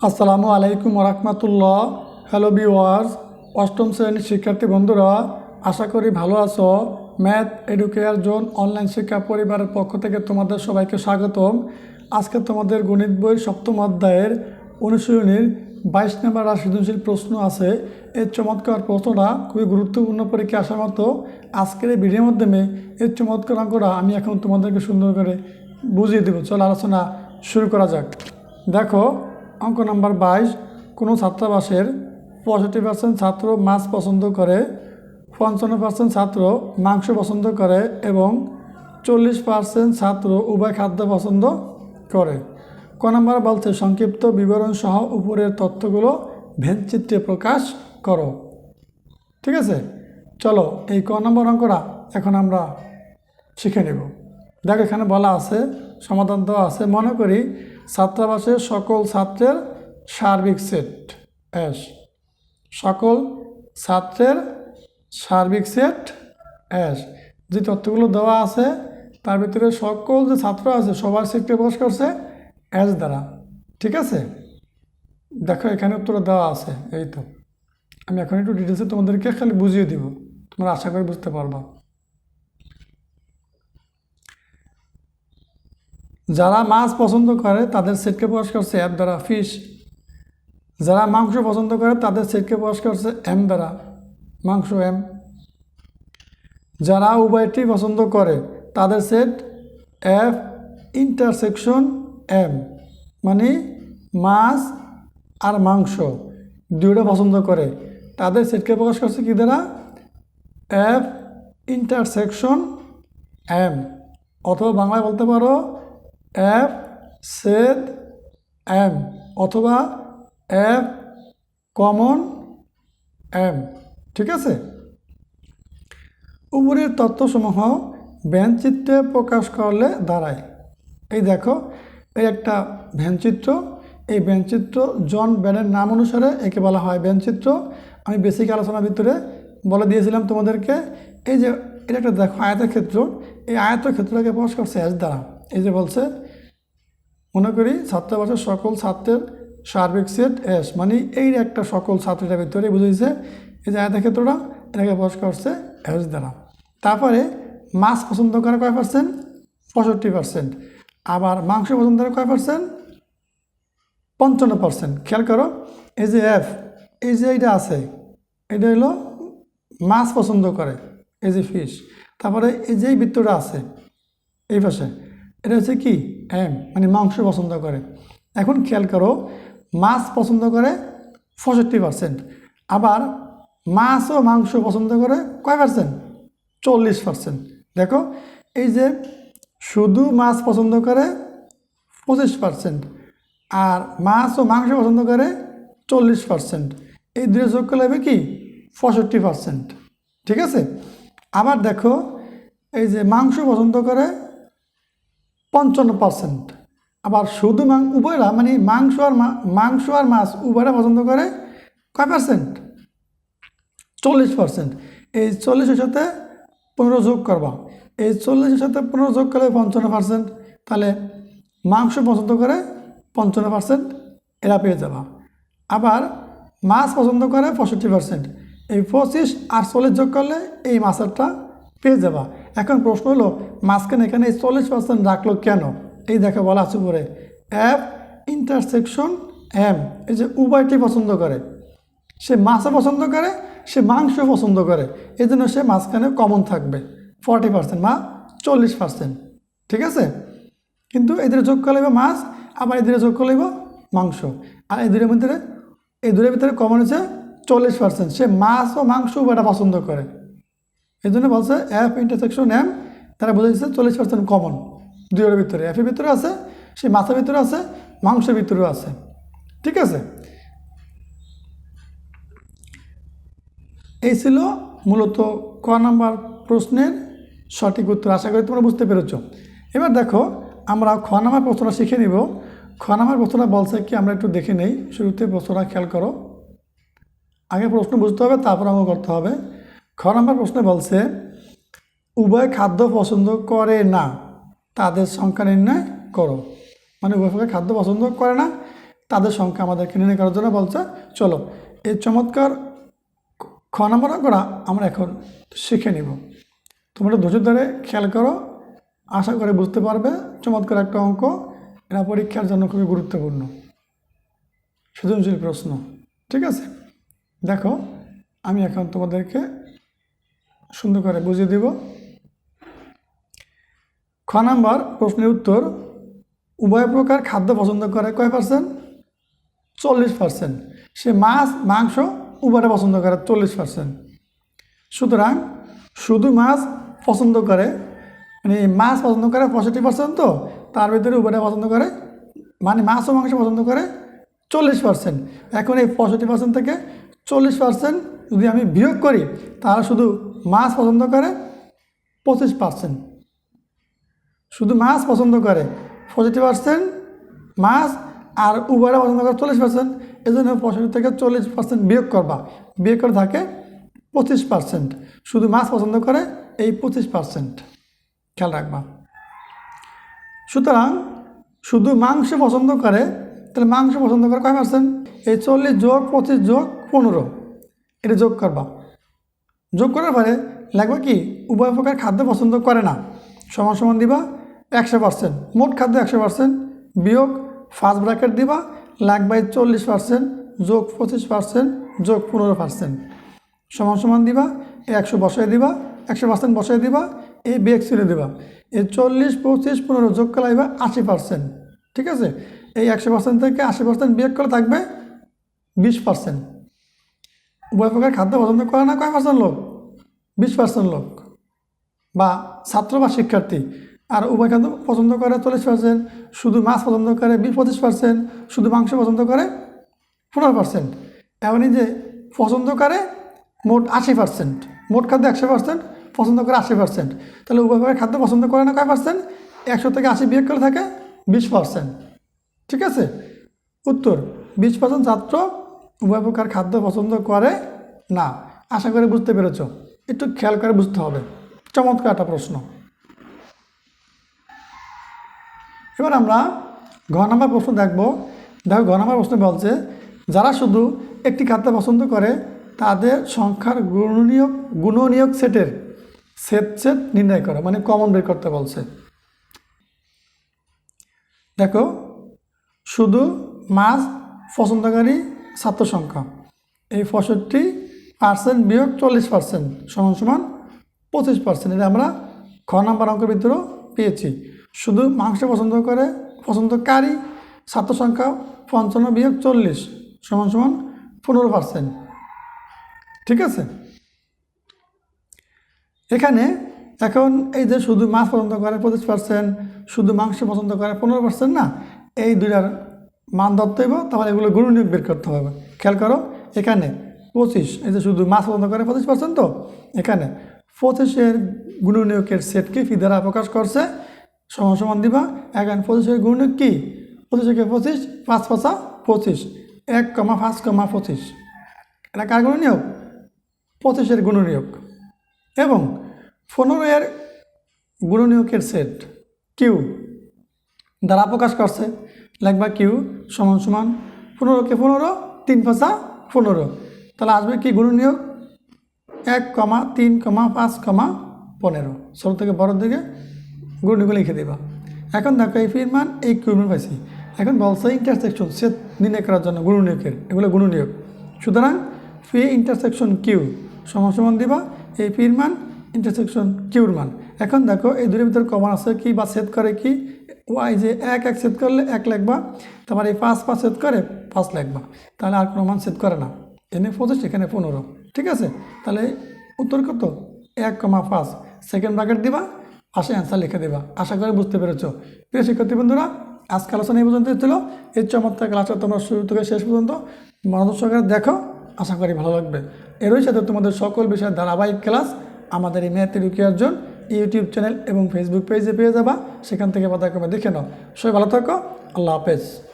আসসালামু আলাইকুম রহমতুল্লাহ হ্যালো বিওয়ার্স অষ্টম শ্রেণির শিক্ষার্থী বন্ধুরা, আশা করি ভালো আছো। ম্যাথ এডুকেয়ার জোন অনলাইন শিক্ষা পরিবারের পক্ষ থেকে তোমাদের সবাইকে স্বাগতম। আজকে তোমাদের গণিত বই সপ্তম অধ্যায়ের অনুশীলনীর বাইশ নম্বর সৃজনশীল প্রশ্ন আছে। এর চমৎকার প্রশ্নটা খুবই গুরুত্বপূর্ণ পরীক্ষা আসার মতো। আজকের এই ভিডিওর মাধ্যমে এর চমৎকার অঙ্কটা আমি এখন তোমাদেরকে সুন্দর করে বুঝিয়ে দেবো। চলো আলোচনা শুরু করা যাক। দেখো অঙ্ক নাম্বার বাইশ, কোনো ছাত্রাবাসের পঁয়ষট্টি পার্সেন্ট ছাত্র মাছ পছন্দ করে পঞ্চান্ন পার্সেন্ট ছাত্র মাংস পছন্দ করে এবং চল্লিশ পার্সেন্ট ছাত্র উভয় খাদ্য পছন্দ করে। ক নম্বর বলছে, সংক্ষিপ্ত বিবরণ সহ উপরের তথ্যগুলো ভেনচিত্রে প্রকাশ করো। ঠিক আছে? চলো, এই ক নম্বর অঙ্কটা এখন আমরা শিখে নেব। দেখ এখানে বলা আছে, সমাধান দেওয়া আছে। মনে করি ছাত্রাবাসের সকল ছাত্রের সার্বিক সেট, এস। সকল ছাত্রের সার্বিক সেট, এস। যে তথ্যগুলো দেওয়া আছে, তার ভিতরে সকল যে ছাত্র আছে, সবার সেটকে প্রকাশ করছে এস দ্বারা। ঠিক আছে? দেখো, এখানে উত্তর দেওয়া আছে, এই তো। আমি এখন একটু ডিটেলসে তোমাদেরকে খালি বুঝিয়ে দিব। তোমরা আশা করি বুঝতে পারবা। যারা মাছ পছন্দ করে, তাদের সেটকে প্রকাশ করছে অ্যাপ দ্বারা ফিশ যারা মাংস পছন্দ করে, তাদের সেটকে প্রকাশ করছে এম দ্বারা, মাংস এম যারা উভয়টি পছন্দ করে, তাদের সেট এফ ইন্টারসেকশন এম মানে মাছ আর মাংস দুইটা পছন্দ করে। তাদের সেটকে প্রকাশ করছে কী দ্বারা? এফ ইন্টারসেকশন এম অথবা বাংলায় বলতে পারো এফ সেদ এম অথবা এফ কমন এম ঠিক আছে? উপরের তথ্যসমূহ ভ্যানচিত্রে প্রকাশ করলে দাঁড়ায়। এই দেখো, এই একটা ভ্যানচিত্র এই ভ্যানচিত্র জন ব্যানের নাম অনুসারে একে বলা হয় ভ্যানচিত্র আমি বেসিক আলোচনার ভিতরে বলে দিয়েছিলাম তোমাদেরকে। এই যে, এটা একটা দেখো আয়তের ক্ষেত্র এই আয়তের ক্ষেত্রটাকে প্রকাশ করছে এস দ্বারা এই যে বলছে, মনে করি ছাত্রাবাসের সকল ছাত্রের সার্বিক সেট এস মানে এই একটা সকল ছাত্রীটার ভিতরে বুঝেছে এই যে আয়তের ক্ষেত্রটা এটাকে প্রকাশ করছে এস দ্বারা। তারপরে মাছ পছন্দ করে কয় পার্সেন্ট পঁয়ষট্টি পার্সেন্ট আবার মাংস পছন্দ করে কয় পার্সেন্ট পঞ্চান্ন পার্সেন্ট খেয়াল করো, এই যে এফ এই যে এইটা আছে, এটা হলো মাছ পছন্দ করে, এই যে ফিশ তারপরে এই যে বৃত্তটা আছে, এই পাশে। এটা হচ্ছে কি? এম মানে মাংস পছন্দ করে। এখন খেয়াল করো, মাছ পছন্দ করে পঁয়ষট্টি পার্সেন্ট আবার মাছ ও মাংস পছন্দ করে কয় পার্সেন্ট চল্লিশ পার্সেন্ট দেখো, এই যে শুধু মাছ পছন্দ করে পঁচিশ পার্সেন্ট আর মাছ ও মাংস পছন্দ করে চল্লিশ পার্সেন্ট এই দুটো যোগ করলে হবে কি? পঁয়ষট্টি পার্সেন্ট ঠিক আছে? আবার দেখো, এই যে মাংস পছন্দ করে পঞ্চান্ন পার্সেন্ট। আবার শুধু মাং, উভয়রা মানে মাংস আর মাংস আর মাছ উভয়রা পছন্দ করে কয় পার্সেন্ট? চল্লিশ পার্সেন্ট। এই চল্লিশের সাথে পনেরো যোগ করবা। এই চল্লিশের সাথে পনেরো যোগ করলে পঞ্চান্ন পার্সেন্ট। তাহলে মাংস পছন্দ করে পঞ্চান্ন পার্সেন্ট এরা পেয়ে যাবা। আবার মাছ পছন্দ করে পঁয়ষট্টি পার্সেন্ট। এই পঁচিশ আর চল্লিশ যোগ করলে এই মাছেরটা পেয়ে যাবা। এখন প্রশ্ন হলো, মাঝখানে এখানে চল্লিশ পার্সেন্ট রাখল কেন? এই দেখে বলা আছে উপরে। অ্যাপ ইন্টারসেকশন এম এই যে উভয়টি পছন্দ করে। সে মাছও পছন্দ করে, সে মাংস পছন্দ করে। এই জন্য সে মাঝখানে কমন থাকবে। ফর্টি পার্সেন্ট মা, চল্লিশ পার্সেন্ট ঠিক আছে? কিন্তু এদের যোগ করলে হবে মাছ, আবার এদের যোগ করলে হবে মাংস। আর এই দুটোর ভিতরে এই দুটোর ভিতরে কমন হচ্ছে চল্লিশ পার্সেন্ট সে মাছ ও মাংস উভয়টা পছন্দ করে। এই জন্য বলছে এফ ইন্টারসেকশন এম তারা বোঝা যাচ্ছে চল্লিশ পার্সেন্ট কমন দুইয়ের ভিতরে। এফের ভিতরে আছে সে মাছের ভিতরে আছে, মাংসের ভিতরেও আছে। ঠিক আছে? এই ছিল মূলত ক নাম্বার প্রশ্নের সঠিক উত্তর। আশা করি তোমরা বুঝতে পেরেছ। এবার দেখো, আমরা খ নাম্বার প্রশ্নটা শিখে নিব। খ নাম্বার প্রশ্নটা বলছে কি, আমরা একটু দেখে নেই। শুরুতে প্রশ্নটা খেয়াল করো। আগে প্রশ্ন বুঝতে হবে, তারপর অঙ্ক করতে হবে। খ নাম্বার প্রশ্নে বলছে, উভয় খাদ্য পছন্দ করে না, তাদের সংখ্যা নির্ণয় করো। মানে উভয় খাদ্য পছন্দ করে না, তাদের সংখ্যা আমাদেরকে নির্ণয় করার জন্য বলছে, চলো এই চমৎকার খ নম্বর অঙ্কটা আমরা এখন শিখে নিব। তোমরা ধৈর্য ধরে খেয়াল করো, আশা করে বুঝতে পারবে, চমৎকার একটা অঙ্ক এরা পরীক্ষার জন্য খুবই গুরুত্বপূর্ণ। সৃজনশীল প্রশ্ন, ঠিক আছে? দেখো, আমি এখন তোমাদেরকে সুন্দর করে বুঝিয়ে দিব। খ নাম্বার প্রশ্নের উত্তর, উভয় প্রকার খাদ্য পছন্দ করে কয় পার্সেন্ট চল্লিশ পার্সেন্ট সে মাছ, মাংস উভয়টা পছন্দ করে চল্লিশ পার্সেন্ট সুতরাং শুধু মাছ পছন্দ করে মানে মাছ পছন্দ করে পঁয়ষট্টি পার্সেন্ট তো, তার ভিতরে উভয়টা পছন্দ করে মানে মাছ ও মাংস পছন্দ করে চল্লিশ পার্সেন্ট এখন এই পঁয়ষট্টি পার্সেন্ট থেকে চল্লিশ পার্সেন্ট যদি আমি বিয়োগ করি, তাহলে শুধু মাছ পছন্দ করে পঁচিশ পার্সেন্ট শুধু মাছ পছন্দ করে পঁয়ষট্টি পার্সেন্ট মাছ আর উভয়রা পছন্দ করে চল্লিশ পার্সেন্ট এই জন্য পঁয়ষট্টি থেকে চল্লিশ পার্সেন্ট বিয়োগ করবা। বিয়োগ করে থাকে পঁচিশ পার্সেন্ট শুধু মাছ পছন্দ করে এই পঁচিশ পার্সেন্ট খেয়াল রাখবা। সুতরাং শুধু মাংস পছন্দ করে, তাহলে মাংস পছন্দ করে কয় পার্সেন্ট এই চল্লিশ যোগ পঁচিশ যোগ পনেরো। এটা যোগ করবা। যোগ করার পরে লাগবে কি, উভয় প্রকার খাদ্য পছন্দ করে না। সমান সমান দিবা একশো পার্সেন্ট মোট খাদ্য একশো পার্সেন্ট বিয়োগ ফার্স্ট ব্র্যাকেট দিবা, লাগবে চল্লিশ পার্সেন্ট যোগ পঁচিশ পার্সেন্ট যোগ পনেরো পার্সেন্ট সমান সমান দিবা, একশো বসায় দিবা, একশো পার্সেন্ট বসায় দিবা এই বিয়োগ ছেড়ে দিবা। এই চল্লিশ, পঁচিশ, পনেরো যোগ করে লাগবে আশি পার্সেন্ট ঠিক আছে? এই একশো পার্সেন্ট থেকে আশি পার্সেন্ট বিয়োগ করে থাকবে বিশ পার্সেন্ট উভয় প্রকার খাদ্য পছন্দ করে না কয় পার্সেন্ট লোক? বিশ পার্সেন্ট লোক। বা ছাত্র বা শিক্ষার্থী। আর উভয় খাদ্য পছন্দ করে চল্লিশ পার্সেন্ট শুধু মাছ পছন্দ করে বিশ পঁচিশ পার্সেন্ট শুধু মাংস পছন্দ করে পনেরো পার্সেন্ট এমনই যে পছন্দ করে মোট আশি পার্সেন্ট মোট খাদ্য একশো পার্সেন্ট পছন্দ করে আশি পার্সেন্ট তাহলে উভয় প্রকার খাদ্য পছন্দ করে না কয় পার্সেন্ট একশো থেকে আশি বিয়োগ করে থাকে বিশ পার্সেন্ট ঠিক আছে? উত্তর, বিশ পার্সেন্ট ছাত্র উভয় প্রকার খাদ্য পছন্দ করে না। আশা করে বুঝতে পেরেছ। একটু খেয়াল করে বুঝতে হবে। চমৎকার একটা প্রশ্ন। এবার আমরা ঘ নাম্বার প্রশ্ন দেখব। দেখো, ঘ নাম্বার প্রশ্ন বলছে, যারা শুধু একটি খাদ্য পছন্দ করে, তাদের সংখ্যার গুণনীয়ক গুণনীয়ক সেটের সেট সেট নির্ণয় করা মানে কমন বের করতে বলছে। দেখো, শুধু মাছ পছন্দকারী ছাত্র সংখ্যা এই পঁয়ষট্টি পার্সেন্ট বিয়োগ চল্লিশ পার্সেন্ট সমান সমান পঁচিশ পার্সেন্ট এটা আমরা খ নাম্বার অঙ্কের ভিতরেও পেয়েছি। শুধু মাংস পছন্দ করে পছন্দকারী ছাত্র সংখ্যা পঞ্চান্ন বিয়োগ চল্লিশ সমান সমান পনেরো পার্সেন্ট ঠিক আছে? এখানে এখন এই যে শুধু মাছ পছন্দ করে পঁচিশ পার্সেন্ট শুধু মাংস পছন্দ করে পনেরো পার্সেন্ট না, এই দুইটার মান ধরতে হইব, তাহলে এগুলো গুণনীয়োগ বের করতে হবে। খেয়াল করো, এখানে পঁচিশ, এই যে শুধু মাছ পছন্দ করে পঁচিশ পার্সেন্ট তো? এখানে পঁচিশের গুণনীয়কের সেটকে ফি দ্বারা প্রকাশ করছে, সমান সমান দিবা। এখানে পঁচিশের গুণনীয়ক কি? পঁচিশকে পঁচিশ, পাঁচ পাঁচা পঁচিশ, এক কমা পাঁচ কমা পঁচিশ। এটা কার গুণনীয়ক পঁচিশের গুণনীয়ক এবং পনেরো এর গুণনীয়কের সেট কিউ দ্বারা প্রকাশ করছে। লাগবা কিউ? সমান সমান পনেরোকে পনেরো, তিন পাঁচা পনেরো। তাহলে আসবে কি গুণনীয়ক এক কমা তিন কমা পাঁচ কমা পনেরো। সব থেকে বড় দিকে গুণনীয়ক লিখে দেবা। এখন দেখো, এই ফির মান, এই কিউ মান পাইছি। এখন বলছে ইন্টারসেকশন সেট নির্ণয় করার জন্য গুণনীয়কের এগুলো গুণনীয়ক সুতরাং ফি ইন্টারসেকশন কিউ, সমান সমান দিবা, এই ফির মান ইন্টারসেকশন কিউর মান। এখন দেখো, এই দুটোর ভিতরে কমন আছে কি বা সেট করে কি? ওয়াই যে এক এক সেট করলে এক লিখবা, তোমার এই পাঁচ পাঁচ সেট করে পাঁচ লিখবা। তাহলে আর কোনো মান সেট করে না। এনে পঁচিশ, এখানে পনেরো। ঠিক আছে? তাহলে উত্তর কত? এক কমা পাঁচ। সেকেন্ড ব্র্যাকেট দিবা, পাশে অ্যান্সার লিখে দেবা। আশা করি বুঝতে পেরেছ। প্রিয় শিক্ষার্থী বন্ধুরা, আজকে আলোচনা এই পর্যন্ত ছিল। এই চমৎকার ক্লাসটা তোমরা শুরু থেকে শেষ পর্যন্ত মনোযোগ সহকারে দেখো। আশা করি ভালো লাগবে। এরই সাথে তোমাদের সকল বিষয়ের ধারাবাহিক ক্লাস আমাদের এই ম্যাথ এডুকেশন ইউটিউব চ্যানেল এবং ফেসবুক পেজে পেয়ে যাবা। সেখান থেকে পাতাক্রমে দেখে নাও। সবাই ভালো থাকো। আল্লাহ হাফেজ।